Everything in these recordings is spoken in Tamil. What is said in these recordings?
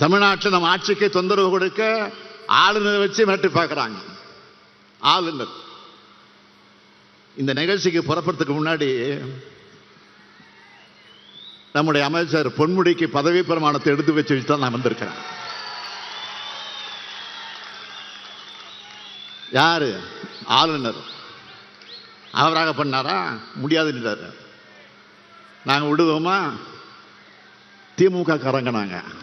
தமிழ்நாட்டில் நம்ம ஆட்சிக்கு தொந்தரவு கொடுக்க ஆளுநரை வச்சு மிரட்டி பார்க்குறாங்க. ஆளுநர். இந்த நிகழ்ச்சிக்கு புறப்படுறதுக்கு முன்னாடி நம்முடைய அமைச்சர் பொன்முடிக்கு பதவி பிரமாணத்தை எடுத்து வச்சு வச்சு தான் நான் வந்திருக்கிறேன். யாரு? ஆளுநர். அவராக பண்ணாரா? முடியாதுன்றார் நாங்கள் விடுவோமா? திமுக காரங்க நாங்கள்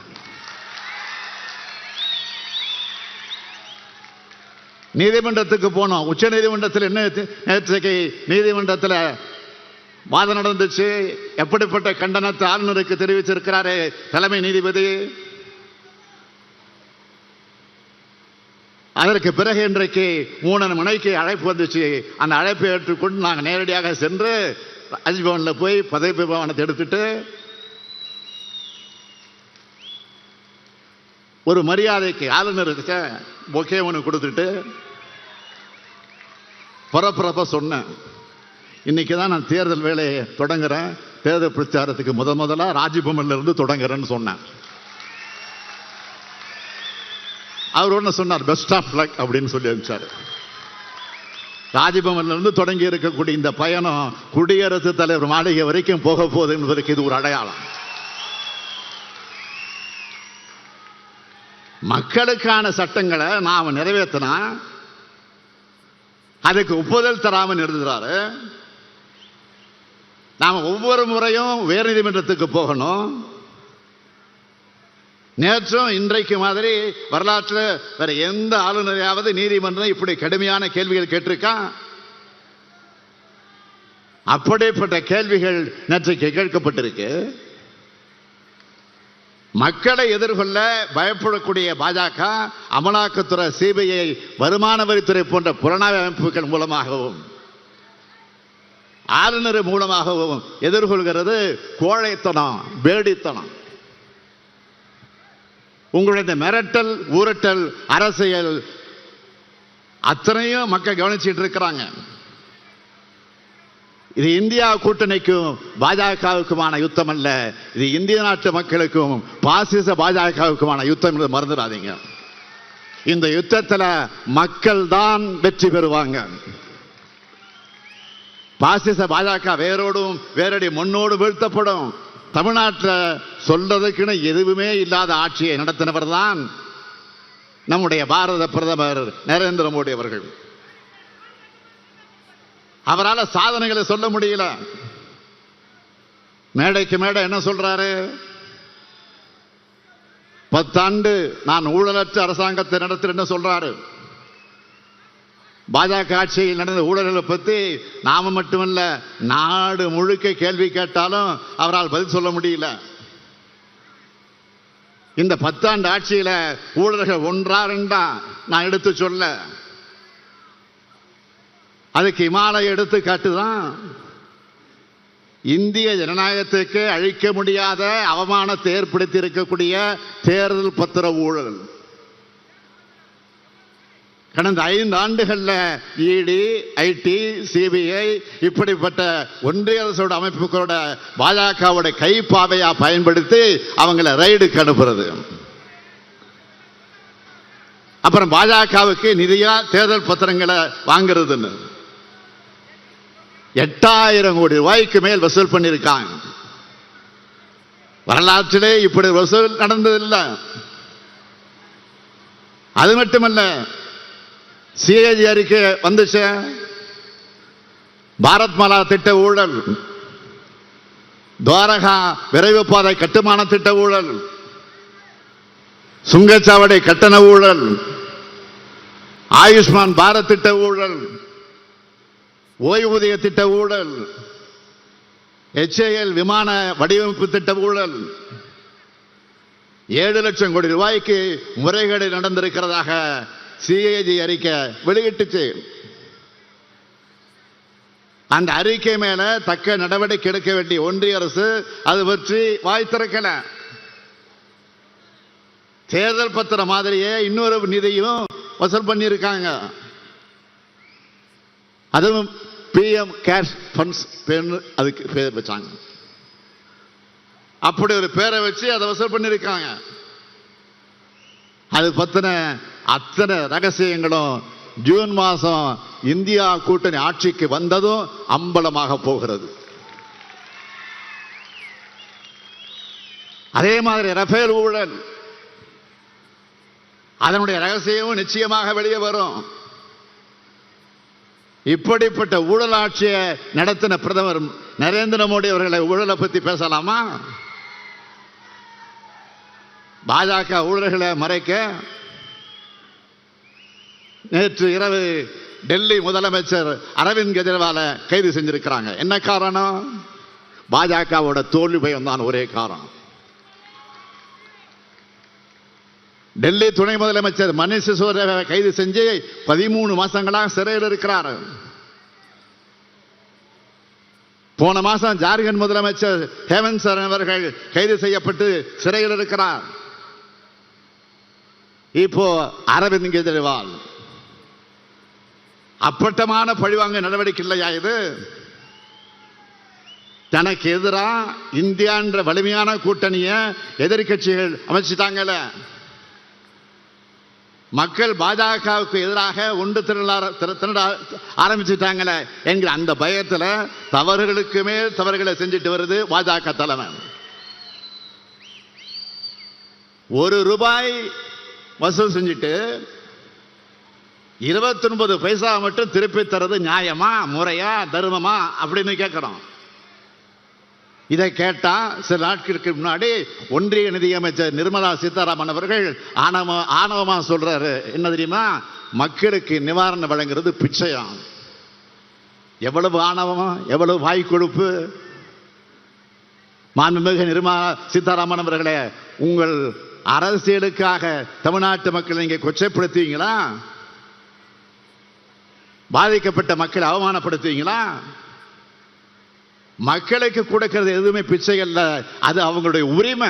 நீதிமன்றத்துக்கு போனோம். உச்ச நீதிமன்றத்தில் என்ன நேற்றைக்கு நீதிமன்றத்தில் வாதம் நடந்துச்சு. எப்படிப்பட்ட கண்டனத்தை ஆளுநருக்கு தெரிவிச்சிருக்கிறாரு தலைமை நீதிபதி? அதற்கு பிறகு இன்றைக்கு மூணு மணிக்கு அழைப்பு வந்துச்சு. அந்த அழைப்பை ஏற்றுக்கொண்டு நாங்கள் நேரடியாக சென்று ராஜ்பவனில் போய் பதவி பவனத்தை எடுத்துட்டு ஒரு மரியாதைக்கு ஆளுநருக்கு பொக்கே ஒன்று கொடுத்துட்டு பரபரப்ப சொன்னேன். இன்றைக்கி தான் நான் தேர்தல் வேலையை தொடங்குறேன். தேர்தல் பிரச்சாரத்துக்கு முத முதலாக ராஜபவன்லேருந்து தொடங்குறேன்னு சொன்னேன். அவர் ஒன்று சொன்னார் பெஸ்ட் ஆஃப் லக் அப்படின்னு சொல்லி இருந்துச்சார் ராஜபவன்லேருந்து தொடங்கி இருக்கக்கூடிய இந்த பயணம் குடியரசுத் தலைவர் மாளிகை வரைக்கும் போக போகுது என்பதற்கு இது ஒரு அடையாளம். மக்களுக்கான சட்டங்களை நாம் நிறைவேற்றினா அதுக்கு ஒப்புதல் தராமல் இருந்துறாரு நாம் ஒவ்வொரு முறையும் உயர் நீதிமன்றத்துக்கு போகணும். நேற்றும் இன்றைக்கு மாதிரி வரலாற்றில் வேற எந்த ஆளுநரையாவது நீதிமன்றம் இப்படி கடுமையான கேள்விகள் கேட்டிருக்கான் அப்படிப்பட்ட கேள்விகள் நேற்றைக்கு கேட்கப்பட்டிருக்கு. மக்களை எதிர்கொள்ள பயப்படக்கூடிய பாஜக அமலாக்கத்துறை சிபிஐ வருமான வரித்துறை போன்ற புலனாய்வு அமைப்புகள் மூலமாகவும் ஆளுநர் மூலமாகவும் எதிர்கொள்கிறது கோழைத்தனம் வேடித்தனம். உங்களுடைய மிரட்டல் ஊரட்டல் அரசியல் அத்தனையும் மக்கள் கவனிச்சிட்டு இருக்கிறாங்க. இது இந்தியா கூட்டணிக்கும் பாஜகவுக்குமான யுத்தம் அல்ல இது இந்திய நாட்டு மக்களுக்கும் பாசிச பாஜகவுக்குமான யுத்தம் என்று மறந்துடாதீங்க. இந்த யுத்தத்தில் மக்கள் தான் வெற்றி பெறுவாங்க. பாசிச பாஜக வேரோடும் வேரடி மண்ணோடு வீழ்த்தப்படும். தமிழ்நாட்டில் சொல்றதுக்குன்னு எதுவுமே இல்லாத ஆட்சியை நடத்தினவர் தான் நம்முடைய பாரத பிரதமர் நரேந்திர மோடி அவர்கள். அவரால் சாதனைகளை சொல்ல முடியல. மேடைக்கு மேடை என்ன சொல்றாரு? பத்தாண்டு நான் ஊழலற்ற அரசாங்கத்தை நடத்துறேன்னு சொல்றாரு? பாஜக ஆட்சியில் நடந்த ஊழல்களை பற்றி நாம மட்டுமல்ல நாடு முழுக்க கேள்வி கேட்டாலும் அவரால் பதில் சொல்ல முடியல. இந்த பத்தாண்டு ஆட்சியில் ஊழல்கள் ஒன்றா ரெண்டா நான் எடுத்து சொல்ல. அதுக்கு இமாலய எடுத்துக்காட்டு தான் இந்திய ஜனநாயகத்துக்கு அழிக்க முடியாத அவமானத்தை ஏற்படுத்தி இருக்கக்கூடிய தேர்தல் பத்திர ஊழல். கடந்த ஐந்து ஆண்டுகளில் இடி ஐடி சிபிஐ இப்படிப்பட்ட ஒன்றிய அரசோட அமைப்புகளோட பாஜகவோட கைப்பாவையா பயன்படுத்தி அவங்கள ரைடுக்கு அனுப்புறது. அப்புறம் பாஜகவுக்கு நிதியா தேர்தல் பத்திரங்களை வாங்குறதுன்னு. எட்டாயிரம் கோடி ரூபாய்க்கு மேல் வசூல் பண்ணியிருக்காங்க. வரலாற்றிலே இப்படி வசூல் நடந்ததில்லை. அது மட்டுமல்ல சிஏஜி அறிக்கை வந்துச்சு. பாரத் மாலா திட்ட ஊழல். துவாரகா விரைவு பாதை கட்டுமான திட்ட ஊழல். சுங்கச்சாவடி கட்டண ஊழல். ஆயுஷ்மான் பாரத் திட்ட ஊழல். ஓய்வூதிய திட்ட ஊழல் எச்ஏஎல் விமான வடிவமைப்பு திட்ட ஊழல் ஏழு லட்சம் கோடி ரூபாய்க்கு முறைகேடு நடந்திருக்கிறதாக சிஏஜி அறிக்கை வெளியிட்டுச்சு. அந்த அறிக்கை மேல தக்க நடவடிக்கை எடுக்க வேண்டிய ஒன்றிய அரசு அது பற்றி வாய் திறக்கல தேர்தல் பத்திர மாதிரியே இன்னொரு நிதியும் வசூல் பண்ணியிருக்காங்க. அதுவும் பிஎம் கேஷ் ஃபண்ட்ஸ் பேர்னு அதுக்கு பேர் வச்சாங்க. அப்படி ஒரு பேரை வச்சு அதை வசூல் பண்ணியிருக்காங்க. அது பத்தின அத்தனை ரகசியங்களும் ஜூன் மாதம் இந்தியா கூட்டணி ஆட்சிக்கு வந்ததும் அம்பலமாக போகிறது. அதே மாதிரி ரஃபேல் ஊழல். அதனுடைய ரகசியமும் நிச்சயமாக வெளியே வரும். இப்படிப்பட்ட ஊழலாட்சியை நடத்தின பிரதமர் நரேந்திர மோடி அவர்களை ஊழலை பத்தி பேசலாமா? பாஜக ஊழல்களை மறைக்க நேற்று இரவு டெல்லி முதலமைச்சர் அரவிந்த் கெஜ்ரிவாலை கைது செஞ்சிருக்கிறாங்க. என்ன காரணம்? பாஜகவோட தோல்வி பயம் தான் ஒரே காரணம். டெல்லி துணை முதலமைச்சர் மணிஷ் சிசோரை கைது செஞ்சு பதிமூணு மாசங்களாக சிறையில் இருக்கிறார். போன மாசம் ஜார்க்கண்ட் முதலமைச்சர் ஹேமந்த் சரண் அவர்கள் கைது செய்யப்பட்டு சிறையில் இருக்கிறார். இப்போ அரவிந்த் கெஜ்ரிவால். அப்பட்டமான பழிவாங்க நடவடிக்கை இல்லையா இது? தனக்கு எதிராக இந்தியான்ற வலிமையான கூட்டணியை எதிர்க்கட்சிகள் அமைச்சிட்டாங்கல்ல மக்கள் பாஜகவுக்கு எதிராக ஒன்று திரளார திர- திரள ஆரம்பிச்சுட்டாங்களே என்கிற அந்த பயத்தில் தவறுகளுக்கு மேல் தவறுகளை செஞ்சுட்டு வருது பாஜக தலைமை. ஒரு ரூபாய் வசூல் செஞ்சுட்டு இருபத்தொன்பது பைசா மட்டும் திருப்பி தரது நியாயமா முறையா தர்மமா அப்படின்னு கேட்கிறோம் இதை கேட்டால் சில நாட்களுக்கு முன்னாடி ஒன்றிய நிதியமைச்சர் நிர்மலா சீதாராமன் அவர்கள் ஆணவ ஆணவமாக சொல்கிறாரு என்ன தெரியுமா? மக்களுக்கு நிவாரணம் வழங்குறது பிச்சையாம். எவ்வளவு ஆணவம்? எவ்வளவு வாய் கொழுப்பு? மாண்புமிகு நிர்மலா சீதாராமன் அவர்களே உங்கள் அரசியலுக்காக தமிழ்நாட்டு மக்களை நீங்கள் கொச்சைப்படுத்துவீங்களா? பாதிக்கப்பட்ட மக்களை அவமானப்படுத்துவீங்களா? மக்களுக்கு கொடுக்கிறது எதுவுமே பிச்சை அல்ல. அது அவங்களுடைய உரிமை.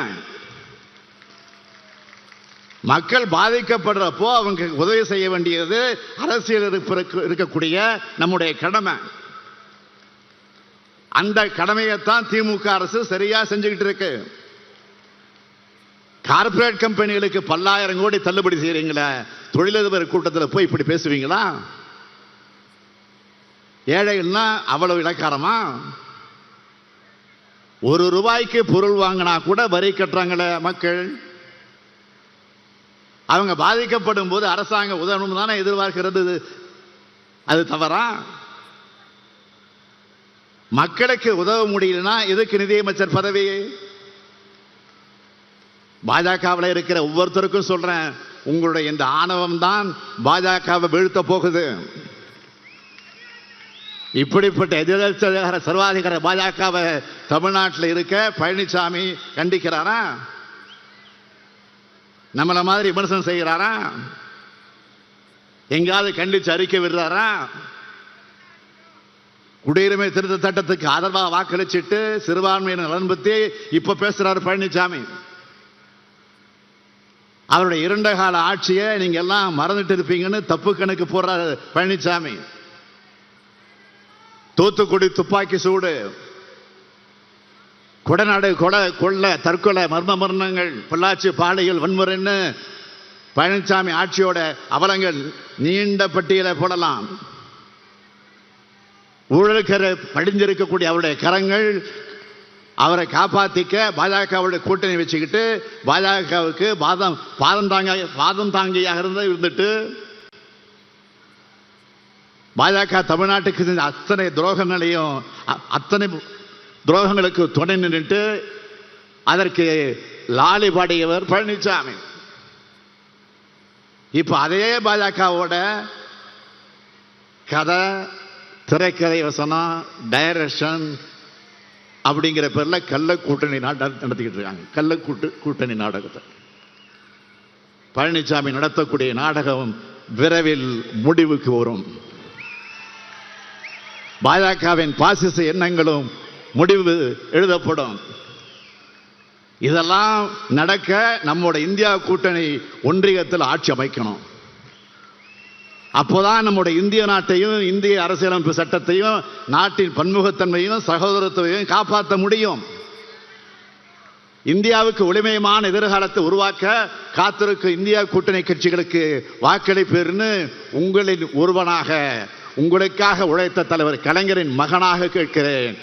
மக்கள் பாதிக்கப்படுறப்போ அவங்க உதவி செய்ய வேண்டியது அரசியல் இருக்கக்கூடிய நம்முடைய கடமை. அந்த கடமையைத்தான் திமுக அரசு சரியா செஞ்சுக்கிட்டு இருக்கு. கார்ப்பரேட் கம்பெனிகளுக்கு பல்லாயிரம் கோடி தள்ளுபடி செய்றீங்களே தொழிலதிபர் கூட்டத்தில் போய் இப்படி பேசுவீங்களா? ஏழைகள்னா அவ்வளவு இலக்காரமா? ஒரு ரூபாய்க்கு பொருள் வாங்கினா கூட வரி கட்டுறாங்களே மக்கள். அவங்க பாதிக்கப்படும் போது அரசாங்கம் உதவணும் தானே எதிர்பார்க்கிறது. அது தவறா? மக்களுக்கு உதவ முடியலன்னா எதுக்கு நிதியமைச்சர் பதவி? பாஜகவில் இருக்கிற ஒவ்வொருத்தருக்கும் சொல்றேன் உங்களுடைய இந்த ஆணவம் தான் பாஜகவை வீழ்த்த போகுது. இப்படிப்பட்ட எதிர்கட்சியாளர் சர்வாதிகார பாஜகவை தமிழ்நாட்டில் இருக்க பழனிசாமி கண்டிக்கிறாரா? நம்மள மாதிரி விமர்சனம் செய்கிறாரா? எங்காவது கண்டிச்சு அறிக்கை விடுறாரா? குடியுரிமை திருத்த சட்டத்துக்கு ஆதரவாக வாக்களிச்சிட்டு சிறுபான்மையினர் நலன் பத்தி இப்ப பேசுறாரு பழனிசாமி. அவருடைய இரண்டகால ஆட்சியை நீங்க எல்லாம் மறந்துட்டு இருப்பீங்கன்னு தப்பு கணக்கு போடுறாரு பழனிசாமி. தூத்துக்குடி துப்பாக்கி சூடு. கொடநாடு கொலை கொள்ள தற்கொலை மர்ம மரணங்கள் பொள்ளாச்சி பாடைகள் வன்முறைன்னு பழனிசாமி ஆட்சியோட அவலங்கள் நீண்ட பட்டியலை போடலாம். ஊழல்கரை படிஞ்சிருக்கக்கூடிய அவருடைய கரங்கள் அவரை காப்பாற்றிக்க பாஜகவுடைய கூட்டணி வச்சுக்கிட்டு பாஜகவுக்கு பாதம் பாதம் தாங்க பாதம் தாங்கியாக இருந்து இருந்துட்டு பாஜக தமிழ்நாட்டுக்கு செஞ்ச அத்தனை துரோகங்களையும் அத்தனை துரோகங்களுக்கு துணை நின்றுட்டு அதற்கு லாலி பாடியவர் பழனிசாமி இப்ப அதே பாஜகவோட கதை திரைக்கதை வசனம் டைரக்ஷன் அப்படிங்கிற பேர்ல கள்ள கூட்டணி நாட்டம் நடத்திக்கிட்டு இருக்காங்க. கள்ள கூட்டு கூட்டணி நாடகத்தை. பழனிசாமி நடத்தக்கூடிய நாடகம் விரைவில் முடிவுக்கு வரும். பாஜகவின் பாசிச எண்ணங்களும் முடிவு எழுதப்படும். இதெல்லாம் நடக்க நம்மோட இந்தியா கூட்டணி ஒன்றியத்தில் ஆட்சி அமைக்கணும். அப்போதான் நம்முடைய இந்திய நாட்டையும் இந்திய அரசியலமைப்பு சட்டத்தையும் நாட்டின் பன்முகத்தன்மையும் சகோதரத்துவையும் காப்பாற்ற முடியும். இந்தியாவுக்கு ஒளிமயமான எதிர்காலத்தை உருவாக்க காத்திருக்கும் இந்தியா கூட்டணி கட்சிகளுக்கு வாக்களிப்பேர்னு உங்களின் ஒருவனாக உங்களுக்காக உழைத்த தலைவர் கலைஞரின் மகனாக கேட்கிறேன்.